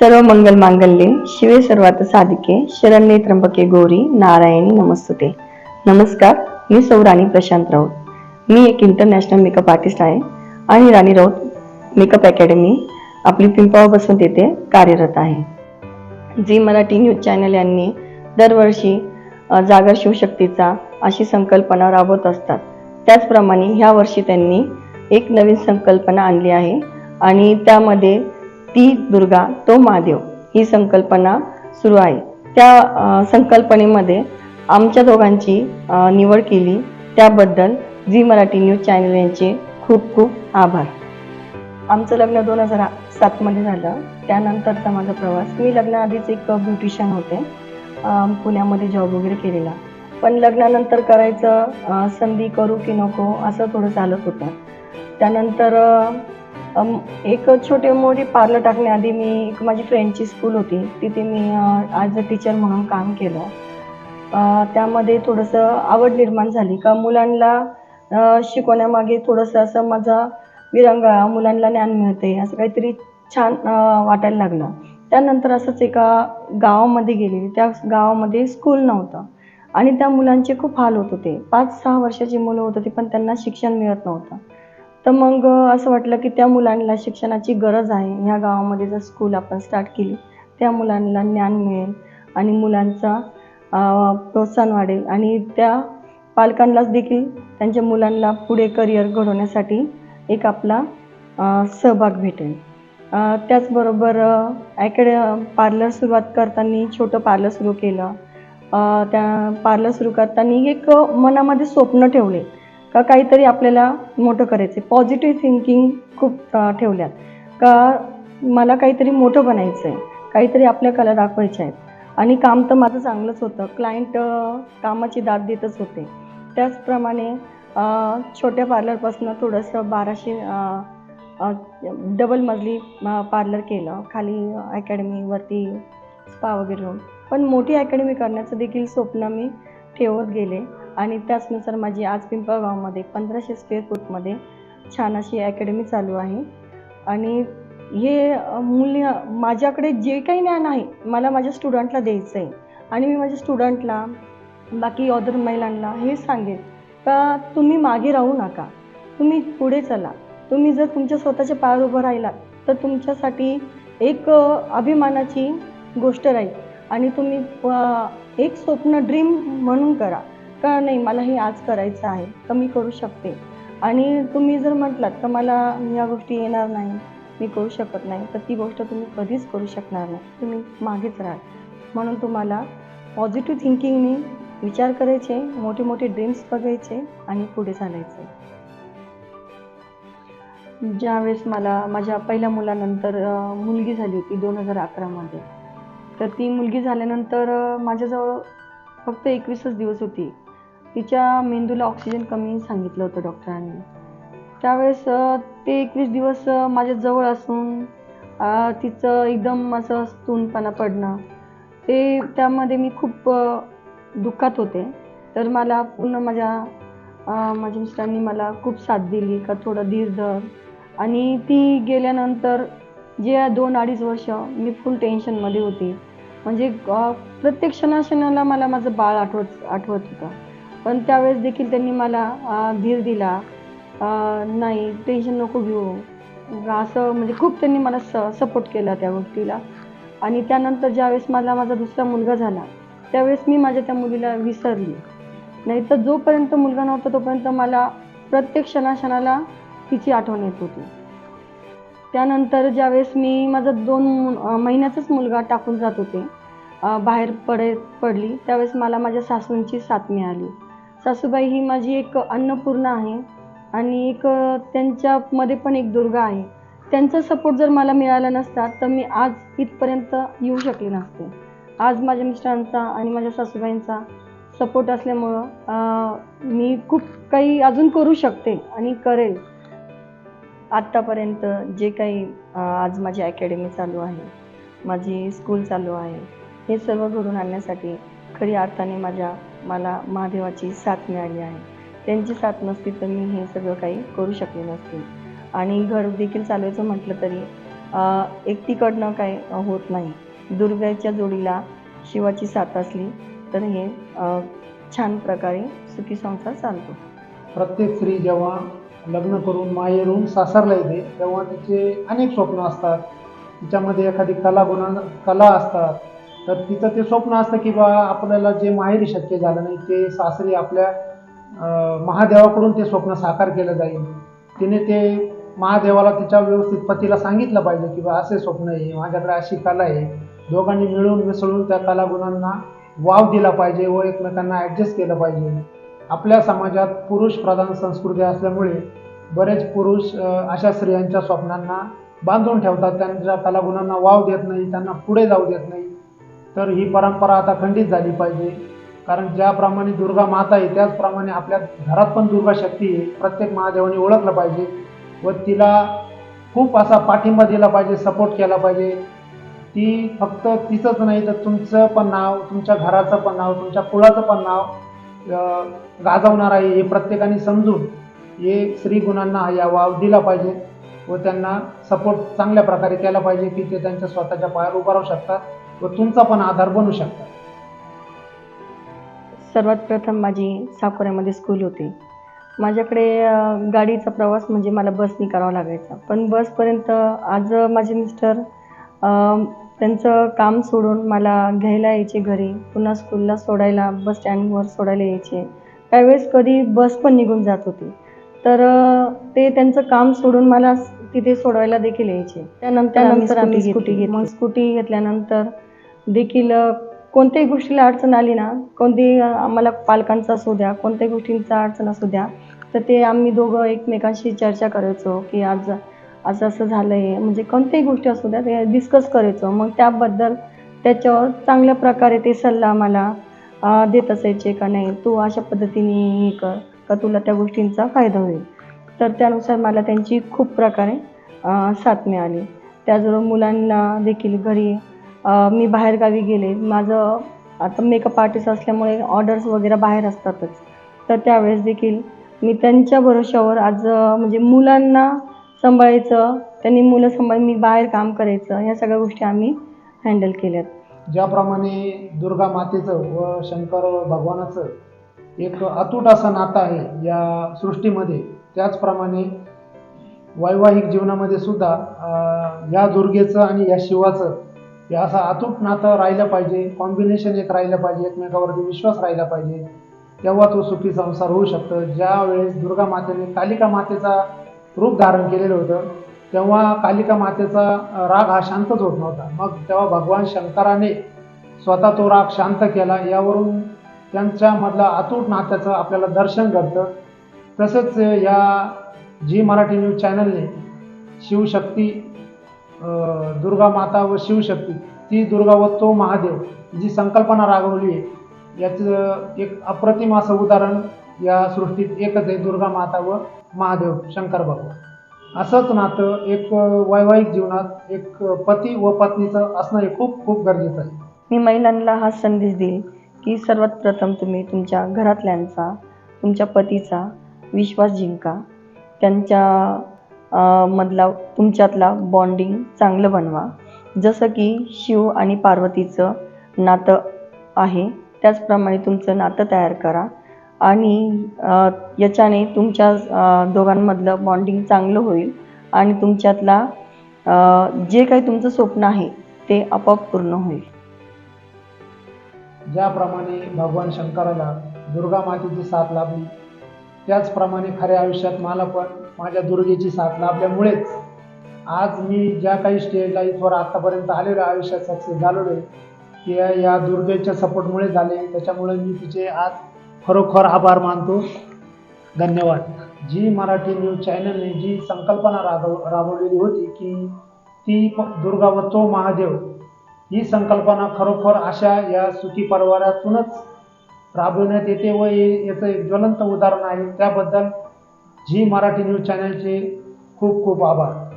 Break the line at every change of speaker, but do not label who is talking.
सर्व मंगल मांगल्ये शिवे सर्वात साधिके शरण्ये त्र्यंबके गौरी नारायणी नमस्तुते. नमस्कार मी सौराणी प्रशांत राऊत. मी एक इंटरनॅशनल मेकअप आर्टिस्ट आहे आणि राणी राऊत मेकअप अकॅडमी आपली पिंपळगाव बसून तेथे कार्यरत आहे. जी मराठी न्यूज चॅनल यांनी दरवर्षी जागर शिवशक्तीचा अशी संकल्पना राबवत असतात. त्याचप्रमाणे ह्या वर्षी त्यांनी एक नवीन संकल्पना आणली आहे आणि त्यामध्ये ती दुर्गा तो महादेव ही संकल्पना सुरू आहे. त्या संकल्पनेमध्ये आमच्या दोघांची निवड केली. त्याबद्दल झी मराठी न्यूज चॅनल यांचे खूप खूप आभार. आमचं लग्न दोन हजार सातमध्ये झालं. त्यानंतरचा माझा प्रवास. मी लग्नाआधीच एक ब्युटिशियन होते. पुण्यामध्ये जॉब वगैरे केलेला. पण लग्नानंतर करायचं संधी करू की नको असं थोडं चालत होतं. त्यानंतर एक छोटे मोठे पार्लर टाकण्याआधी मी एक माझी फ्रेंडची स्कूल होती. तिथे मी ॲज अ टीचर म्हणून काम केलं. त्यामध्ये थोडंसं आवड निर्माण झाली. का मुलांना शिकवण्यामागे थोडंसं असं माझा विरंगळा मुलांना ज्ञान मिळते असं काहीतरी छान वाटायला लागलं. त्यानंतर असंच एका गावामध्ये गेलेली त्या गावामध्ये स्कूल नव्हतं. आणि त्या मुलांचे खूप हाल होत होते. पाच सहा वर्षाची मुलं होत होती पण त्यांना शिक्षण मिळत नव्हतं. तर मग असं वाटलं की त्या मुलांना शिक्षणाची गरज आहे. ह्या गावामध्ये जर स्कूल आपण स्टार्ट केली त्या मुलांना ज्ञान मिळेल आणि मुलांचा प्रोत्साहन वाढेल. आणि त्या पालकांनाच देखील त्यांच्या मुलांना पुढे करिअर घडवण्यासाठी एक आपला सहभाग भेटेल. त्याचबरोबर ॲकॅड पार्लर सुरुवात करताना छोटं पार्लर सुरू केलं. त्या पार्लर सुरू करताना एक मनामध्ये स्वप्न ठेवले. का काहीतरी आपल्याला मोठं करायचं आहे पॉझिटिव्ह थिंकिंग खूप ठेवल्यात. का मला काहीतरी मोठं बनायचं आहे काहीतरी आपल्या कला दाखवायच्या आहेत. आणि काम तर माझं चांगलंच होतं. क्लायंट कामाची दाद देतच होते. त्याचप्रमाणे छोट्या पार्लरपासून थोडंसं बाराशे डबल मजली पार्लर केलं. खाली अकॅडमीवरती स्पा वगैरे. पण मोठी अकॅडमी करण्याचं देखील स्वप्न मी ठेवत गेले. आणि त्याचनुसार माझी आज पिंपळगावमध्ये पंधराशे स्क्वेअर फूटमध्ये छान अशी अकॅडमी चालू आहे. आणि हे मूल्य माझ्याकडे जे काही ज्ञान आहे मला माझ्या स्टुडंटला द्यायचं आहे आणि मी माझ्या स्टुडंटला बाकी अदर महिलांना हे सांगेन का तुम्ही मागे राहू नका. तुम्ही पुढे चला. तुम्ही जर तुमच्या स्वतःच्या पायावर उभं राहिलात तर तुमच्यासाठी एक अभिमानाची गोष्ट राहील. आणि तुम्ही एक स्वप्न ड्रीम म्हणून करा. का नाही मला हे आज करायचं आहे तर मी करू शकते. आणि तुम्ही जर म्हटलात तर मला या गोष्टी येणार नाही मी करू शकत नाही तर ती गोष्ट तुम्ही कधीच करू शकणार नाही. तुम्ही मागेच राहाल. म्हणून तुम्हाला पॉझिटिव्ह थिंकिंगने विचार करायचे मोठे मोठे ड्रीम्स बघायचे आणि पुढे चालायचे. ज्यावेळेस मला माझ्या पहिल्या मुलानंतर मुलगी झाली होती दोन हजार अकरामध्ये तर ती मुलगी झाल्यानंतर माझ्याजवळ फक्त एकवीसच दिवस होती. तिच्या मेंदूला ऑक्सिजन कमी सांगितलं होतं डॉक्टरांनी त्यावेळेस ते एकवीस दिवस माझ्या माझ्याजवळ असून तिचं एकदम असं स्तूनपणा पडणं ते त्यामध्ये मी खूप दुःखात होते. तर मला पूर्ण माझ्या माझ्या मिस्टरांनी मला खूप साथ दिली का थोडं धीर धर. आणि ती गेल्यानंतर जे दोन अडीच वर्ष मी फुल टेन्शनमध्ये होती. म्हणजे प्रत्येक क्षणाक्षणाला मला माझं बाळ आठवत आठवत होतं. पण त्यावेळेस देखील त्यांनी मला धीर दिला. नाही टेन्शन नको घेऊ. असं म्हणजे खूप त्यांनी मला स सपोर्ट केला त्या गोष्टीला. आणि त्यानंतर ज्यावेळेस मला माझा दुसरा मुलगा झाला त्यावेळेस मी माझ्या त्या मुलीला विसरली. नाही तर जोपर्यंत मुलगा नव्हता तोपर्यंत मला प्रत्येक क्षणाक्षणाला तिची आठवण येत होती. त्यानंतर ज्यावेळेस मी माझा दोन महिन्याचाच मुलगा टाकून जात होते बाहेर पडे पडली त्यावेळेस मला माझ्या सासूंची साथ मिळाली. सासूबाई ही माझी एक अन्नपूर्णा आहे आणि एक त्यांच्यामध्ये पण एक दुर्गा आहे. त्यांचा सपोर्ट जर मला मिळाला नसता तर मी आज इथपर्यंत येऊ शकले नसते. आज माझ्या मिस्टरांचा आणि माझ्या सासूबाईंचा सपोर्ट असल्यामुळं मी खूप काही अजून करू शकते आणि करेल. आत्तापर्यंत जे काही आज माझी अकॅडमी चालू आहे माझी स्कूल चालू आहे हे सर्व घडून आणण्यासाठी खरी अर्थाने माझ्या मला महादेवाची साथ मिळाली आहे. त्यांची साथ नसती तर मी हे सगळं काही करू शकले नसते. आणि घर देखील चालवायचं म्हटलं तरी एकटीकडनं काय होत नाही. दुर्गाच्या जोडीला शिवाची साथ असली तर हे छान प्रकारे सुखी संसार चालतो.
प्रत्येक स्त्री जेव्हा लग्न करून माहेरून सासरला येते तेव्हा तिचे अनेक स्वप्न असतात. तिच्यामध्ये एखादी कला गुणा कला असतात. तर तिचं ते स्वप्न असतं की बा आपल्याला जे माहेरी शक्य झालं नाही ते सासरी आपल्या महादेवाकडून ते स्वप्न साकार केलं जाईल. तिने ते महादेवाला तिच्या व्यवस्थित पतीला सांगितलं पाहिजे की बा असे स्वप्न आहे माझ्याकडे अशी कला आहे. दोघांनी मिळून मिसळून त्या कलागुणांना वाव दिला पाहिजे व एकमेकांना ॲडजस्ट केलं पाहिजे. आपल्या समाजात पुरुष प्रधान संस्कृती असल्यामुळे बरेच पुरुष अशा स्त्रियांच्या स्वप्नांना बांधून ठेवतात. त्यांच्या कलागुणांना वाव देत नाही त्यांना पुढे जाऊ देत नाही. तर ही परंपरा आता खंडित झाली पाहिजे. कारण ज्याप्रमाणे दुर्गा माता आहे त्याचप्रमाणे आपल्या घरात पण दुर्गा शक्ती आहे. प्रत्येक महादेवाने ओळखलं पाहिजे व तिला खूप असा पाठिंबा दिला पाहिजे सपोर्ट केला पाहिजे. ती फक्त तिचंच नाही तर तुमचं पण नाव तुमच्या घराचं पण नाव तुमच्या कुळाचं पण नाव गाजवणार आहे हे प्रत्येकाने समजून हे स्त्री गुणांना या वाव दिला पाहिजे व त्यांना सपोर्ट चांगल्या प्रकारे केला पाहिजे की ते त्यांच्या स्वतःच्या पायावर उभं राहू शकतात. व तुमचा पण आधार बनू शकतात
सर्वात प्रथम माझी साकोऱ्यामध्ये स्कूल होती. माझ्याकडे गाडीचा प्रवास म्हणजे मला बसनी करावा लागायचा. पण बसपर्यंत आज माझे मिस्टर त्यांचं काम सोडून मला घ्यायला यायचे घरी. पुन्हा स्कूलला सोडायला बस स्टँडवर सोडायला यायचे. त्यावेळेस कधी बस पण निघून जात होती. तर ते त्यांचं काम सोडून मला तिथे सोडवायला देखील यायचे. त्यानंतर त्यानंतर आम्ही स्कूटी घेतली. मग स्कूटी घेतल्यानंतर देखील कोणत्याही गोष्टीला अडचण आली ना कोणती आम्हाला पालकांचा असू द्या कोणत्याही गोष्टींचा अडचण असू द्या तर ते आम्ही दोघं एकमेकांशी चर्चा करायचो की आज असं असं झालं आहे म्हणजे कोणत्याही गोष्टी असू द्या ते डिस्कस करायचो. मग त्याबद्दल त्याच्यावर चांगल्या प्रकारे ते सल्ला आम्हाला देत असायचे का नाही तू अशा पद्धतीने हे कर का तुला त्या गोष्टींचा फायदा होईल. तर त्यानुसार मला त्यांची खूप प्रकारे साथ मिळाली. त्याचबरोबर मुलांना देखील घरी मी बाहेरगावी गेले. माझं आता मेकअप आर्टिस्ट असल्यामुळे ऑर्डर्स वगैरे बाहेर असतातच. तर त्यावेळेस देखील मी त्यांच्या भरोश्यावर आज म्हणजे मुलांना सांभाळायचं त्यांनी मुलं सांभाळ मी बाहेर काम करायचं ह्या सगळ्या गोष्टी आम्ही हँडल केल्यात.
ज्याप्रमाणे दुर्गा मातेचं व शंकर भगवानाचं एक अतूट असं नातं आहे या सृष्टीमध्ये त्याचप्रमाणे वैवाहिक जीवनामध्ये सुद्धा या दुर्गेचं आणि या शिवाचं हे असं अतूट नातं राहिलं पाहिजे कॉम्बिनेशन एक राहिलं पाहिजे एकमेकावरती विश्वास राहिला पाहिजे. तेव्हा तो सुखी संसार होऊ शकतो. ज्यावेळेस दुर्गा मातेने कालिका मातेचा रूप धारण केलेलं होतं तेव्हा कालिका मातेचा राग हा शांतच होत नव्हता. मग तेव्हा भगवान शंकराने स्वतः तो राग शांत केला. यावरून त्यांच्यामधला अतूट नात्याचं आपल्याला दर्शन घडतं. तसंच या जी मराठी न्यूज चॅनलने शिवशक्ती दुर्गा माता व शिवशक्ती ती दुर्गा व तो महादेव जी संकल्पना रागवली आहे. याचं एक अप्रतिम असं उदाहरण या सृष्टीत एकच आहे दुर्गा माता व महादेव शंकर बाबा. असंच नातं एक वैवाहिक जीवनात एक पती व पत्नीचं असणं हे खूप खूप गरजेचं आहे.
मी महिलांना हा संदेश देईल की सर्वात प्रथम तुम्ही तुमच्या घरातल्यांचा तुमच्या पतीचा विश्वास जिंका. त्यांच्या मधला तुमच्यातला बॉन्डिंग चांगलं बनवा. जसं की शिव आणि पार्वतीचं नातं आहे त्याचप्रमाणे तुमचं नातं तयार करा. आणि याच्याने तुमच्या दोघांमधलं बॉन्डिंग चांगलं होईल आणि तुमच्यातला जे काही तुमचं स्वप्न आहे ते आपोआप पूर्ण होईल.
ज्याप्रमाणे भगवान शंकराला दुर्गा मातेची साथ लाभली त्याचप्रमाणे खऱ्या आयुष्यात मला पण माझ्या दुर्गेची साथ लाभल्यामुळेच आज मी ज्या काही स्टेज लाईफवर आत्तापर्यंत आलेलो आयुष्यात सक्सेस झालेलो आहे ते या दुर्गेच्या सपोर्टमुळे झाले त्याच्यामुळे मी तिचे आज खरोखर आभार मानतो. धन्यवाद. जी मराठी न्यूज चॅनलने जी संकल्पना राबव राबवलेली होती की ती प- दुर्गा व तो महादेव ही संकल्पना खरोखर अशा या सुखी परिवारातूनच राबविण्यात येते व हे याचं एक ज्वलंत उदाहरण आहे. त्याबद्दल झी मराठी न्यूज चॅनलचे खूप खूप आभार.